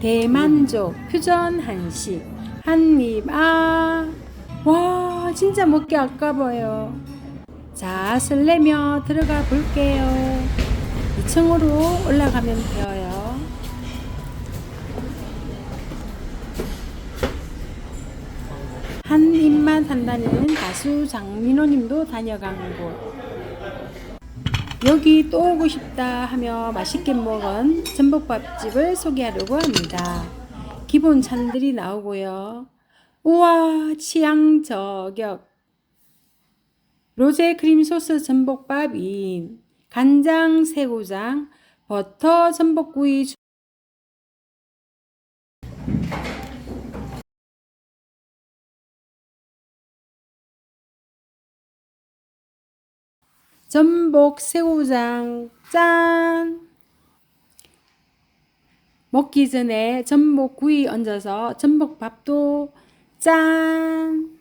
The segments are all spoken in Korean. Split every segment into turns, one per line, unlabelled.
대만족 퓨전 한식 한입 아. 와 진짜 먹기 아까워요. 자 설레며 들어가 볼게요. 2층으로 올라가면 되어요. 한 입만 한다는 가수 장민호님도 다녀간 곳. 여기 또 오고 싶다 하며 맛있게 먹은 전복밥집을 소개하려고 합니다. 기본 찬들이 나오고요. 우와, 취향 저격. 로제 크림 소스 전복밥인 간장 새우장, 버터 전복구이 전복 새우장 짠! 먹기 전에 전복 구이 얹어서 전복밥도 짠!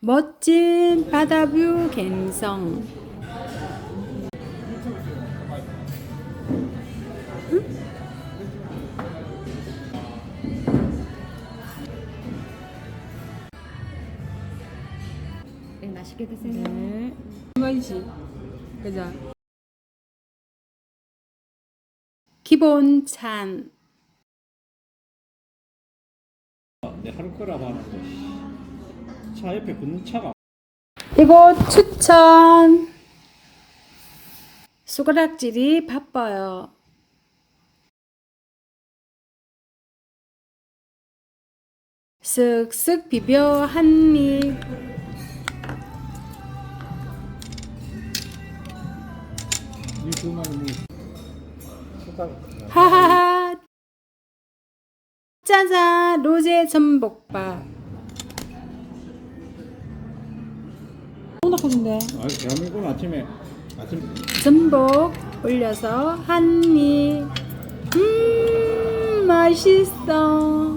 멋진 바다뷰 갬성.
네, 맛있게 드세요.
네. 이거지. 그죠? 기본 찬.
내 하루 거라고 하는데 차 옆에 붙는 차가
이곳 추천. 숟가락질이 바빠요. 쓱쓱 비벼 한 입. 하하하. 짜잔, 로제 전복밥. 너무 나쁘던데.
아 대한민국은 아침에 아침
전복 올려서 한 입. 음, 맛있어.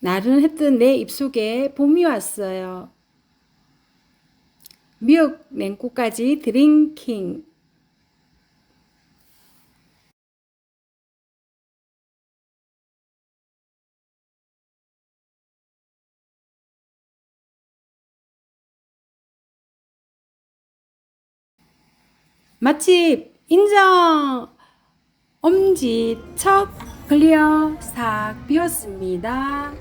나른했던 내 입속에 봄이 왔어요. 미역 냉국까지 드링킹. 맛집 인정! 엄지 척 클리어 싹 비웠습니다.